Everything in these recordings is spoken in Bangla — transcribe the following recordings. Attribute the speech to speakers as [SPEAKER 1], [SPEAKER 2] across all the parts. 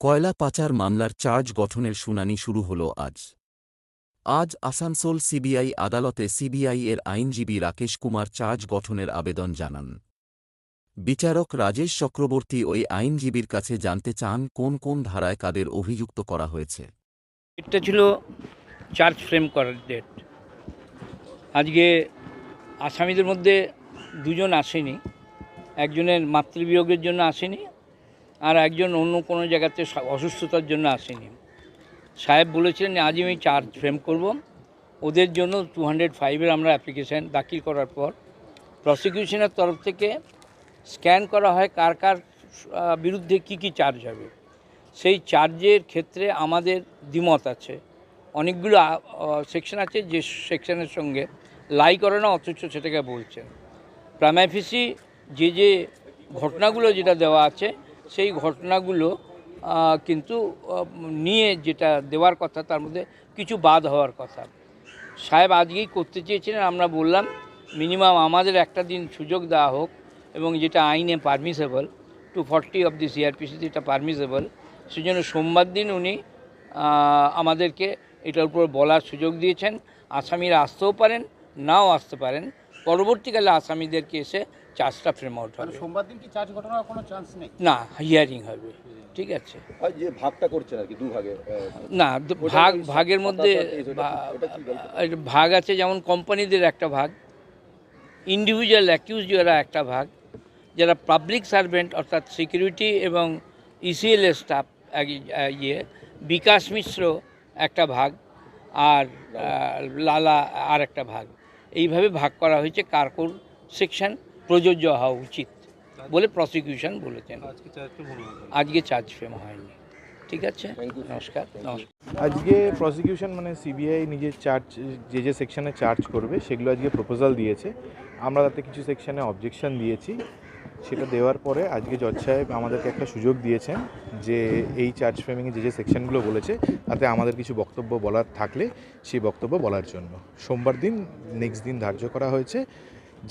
[SPEAKER 1] কয়লা পাচার মামলার চার্জ গঠনের শুনানি শুরু হল আজ। আজ আসানসোল সিবিআই আদালতে সিবিআই এর আইনজীবী রাকেশ কুমার চার্জ গঠনের আবেদন জানান। বিচারক রাজেশ চক্রবর্তী ওই আইনজীবীর কাছে জানতে চান কোন কোন ধারায় কাদের অভিযুক্ত করা হয়েছে।
[SPEAKER 2] এটা ছিল চার্জ ফ্রেম করার ডেট। আজকে আসামিদের মধ্যে দুজন আসেনি, একজনের মাতৃবিয়োগের জন্য আসেনি আর একজন অন্য কোনো জায়গাতে অসুস্থতার জন্য আসেনি। সাহেব বলেছিলেন আজ আমি চার্জ ফ্রেম করব। ওদের জন্য টু হান্ড্রেড ফাইভের আমরা অ্যাপ্লিকেশান দাখিল করার পর প্রসিকিউশনের তরফ থেকে স্ক্যান করা হয় কার কার বিরুদ্ধে কি কি চার্জ হবে। সেই চার্জের ক্ষেত্রে আমাদের দ্বিমত আছে। অনেকগুলো সেকশন আছে যে সেকশনের সঙ্গে লাই করে না, অথচ সেটাকে বলছেন। প্রাইমাফিসি যে যে ঘটনাগুলো যেটা দেওয়া আছে সেই ঘটনাগুলো কিন্তু নিয়ে যেটা দেওয়ার কথা, তার মধ্যে কিছু বাদ হওয়ার কথা। সাহেব আজকেই করতে চেয়েছিলেন, আমরা বললাম মিনিমাম আমাদের একটা দিন সুযোগ দেওয়া হোক এবং যেটা আইনে permissible two forty of the CrPC যেটা পারমিসেবল সেজন্য সোমবার দিন উনি আমাদেরকে এটার উপর বলার সুযোগ দিয়েছেন। আসামিরা আসতেও পারেন, নাও আসতে পারেন। পরবর্তীকালে আসামিদেরকে এসে চার্জটা ফ্রেম আউট
[SPEAKER 3] মানে
[SPEAKER 2] হবে।
[SPEAKER 3] সোমবার দিন কি চার্জ ঘটনার কোনো চান্স নেই?
[SPEAKER 2] না হিয়ারিং হবে ঠিক আছে।
[SPEAKER 4] যে ভাগটা করছেন আর কি দু ভাগে
[SPEAKER 2] না দ- ভাগ ভাগের মধ্যে ভাগ আছে যেমন কোম্পানিদের একটা ভাগ ইন্ডিভিজুয়াল অ্যাকিউজ যারা একটা ভাগ যারা পাবলিক সার্ভেন্ট অর্থাৎ সিকিউরিটি এবং E ইসিএল স্টাফ ইয়ে বিকাশ মিশ্র একটা ভাগ আর লালা আর একটা ভাগ। এইভাবে ভাগ করা হয়েছে কার কোন সেকশন প্রযোজ্য হওয়া উচিত বলে প্রসিকিউশন বলেছেন। আজকে চার্জ ফ্রেম হয়নি। ঠিক আছে? নমস্কার নমস্কার।
[SPEAKER 5] আজকে প্রসিকিউশন মানে সিবিআই নিজের চার্জ যে যে সেকশনে চার্জ করবে সেগুলো আজকে প্রপোজাল দিয়েছে। আমরা তাতে কিছু সেকশনে অবজেকশন দিয়েছি। সেটা দেওয়ার পরে আজকে জজ সাহেব আমাদেরকে একটা সুযোগ দিয়েছেন যে এই চার্জ ফ্রেমিংয়ে যে যে সেকশনগুলো বলেছে তাতে আমাদের কিছু বক্তব্য বলার থাকলে সেই বক্তব্য বলার জন্য। সোমবার দিন নেক্সট দিন ধার্য করা হয়েছে।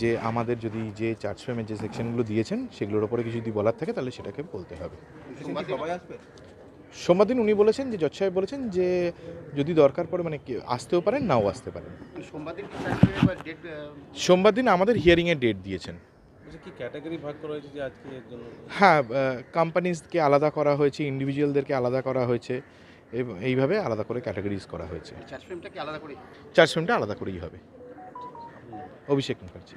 [SPEAKER 5] যে আমাদের যদি যে চার্জ ফ্রেমের যে সেকশনগুলো দিয়েছেন সেগুলোর ওপরে কিছু যদি বলার থাকে তাহলে সেটাকে বলতে হবে।
[SPEAKER 3] সোমবার দিন
[SPEAKER 5] উনি বলেছেন যে জজ সাহেব বলেছেন যে যদি দরকার পড়ে মানে কি আসতেও পারেন নাও আসতে পারেন।
[SPEAKER 3] সোমবার দিন
[SPEAKER 5] আমাদের হিয়ারিংয়ের ডেট দিয়েছেন।
[SPEAKER 6] আচ্ছা কি ক্যাটাগরি ভাগ করা হয়েছে যে আজকে এর জন্য?
[SPEAKER 5] হ্যাঁ কোম্পানিজকে আলাদা করা হয়েছে ইন্ডিভিজুয়ালদেরকে আলাদা করা হয়েছে এইভাবে আলাদা করে ক্যাটাগরিজ করা হয়েছে।
[SPEAKER 3] চার্জ ফ্রেমটা আলাদা
[SPEAKER 5] করেই হবে। অভিষেক মুখার্জি।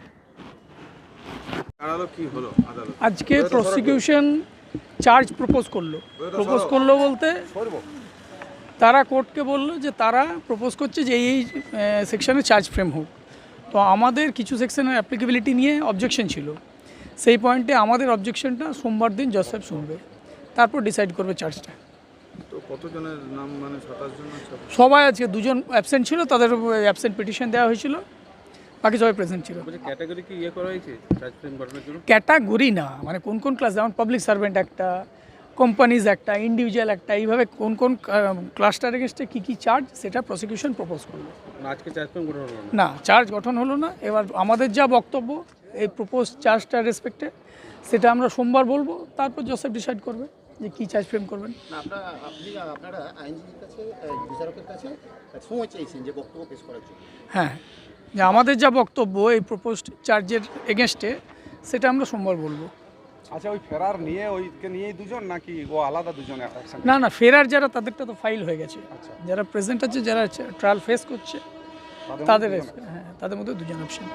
[SPEAKER 6] দাঁড়াল কি হলো আদালত?
[SPEAKER 7] আজকে প্রসিকিউশন চার্জ প্রপোজ করল। প্রপোজ করল বলতে তারা কোর্টকে বলল যে তারা প্রপোজ করছে যে এই সেকশনে চার্জ ফ্রেম হোক। তো আমাদের কিছু সেকশনের অ্যাপ্লিকেবিলিটি নিয়ে অবজেকশন ছিল। সেই পয়েন্টে আমাদের অবজেকশনটা সোমবার দিন জজ সাহেব শুনবে। তারপর ডিসাইড করবে চার্জটা
[SPEAKER 6] কতজনের নাম মানে
[SPEAKER 7] সবাই আজকে দুজন অ্যাবসেন্ট ছিল তাদের অ্যাবসেন্ট পিটিশন দেওয়া হয়েছিল। বাকি সবাই প্রেজেন্ট ছিল।
[SPEAKER 6] ক্যাটাগরি কি ইয়ে করা হয়েছে?
[SPEAKER 7] ক্যাটাগরি না মানে কোন কোন ক্লাস যেমন পাবলিক সার্ভেন্ট একটা কোম্পানিজ একটা ইন্ডিভিজুয়াল একটা এইভাবে কোন কোন ক্লাসটার এগেনস্টে কী কী চার্জ সেটা প্রসিকিউশন প্রপোজ করল।
[SPEAKER 6] না চার্জ গঠন হলো না।
[SPEAKER 7] না চার্জ গঠন হলো না। এবার আমাদের যা বক্তব্য এই প্রপোজ চার্জটার রেসপেক্টে সেটা আমরা সোমবার বলব তারপর জোসেফ ডিসাইড করবে। যে কী চার্জ ফ্রেম করবেন?
[SPEAKER 3] না আপনারা আপনারা আইনজীবীর কাছে বিচারকের কাছে সময় চেয়েছেন যে বক্তব্য পেশ করার জন্য।
[SPEAKER 7] হ্যাঁ যে আমাদের যা বক্তব্য এই প্রপোজড চার্জের এগেনস্টে সেটা আমরা সোমবার বলব।
[SPEAKER 8] আচ্ছা ওই ফেরার নিয়ে ওইকে নিয়েই দুজন নাকি ও আলাদা দুজন?
[SPEAKER 7] না না ফেরার যারা তাদেরটা তো ফাইল হয়ে গেছে। যারা প্রেজেন্ট আছে যারা ট্রায়াল ফেস করছে
[SPEAKER 8] তাদের মধ্যে
[SPEAKER 7] তাদের
[SPEAKER 8] দুজন
[SPEAKER 7] হ্যাঁ তাদের মধ্যে দুজন অপশন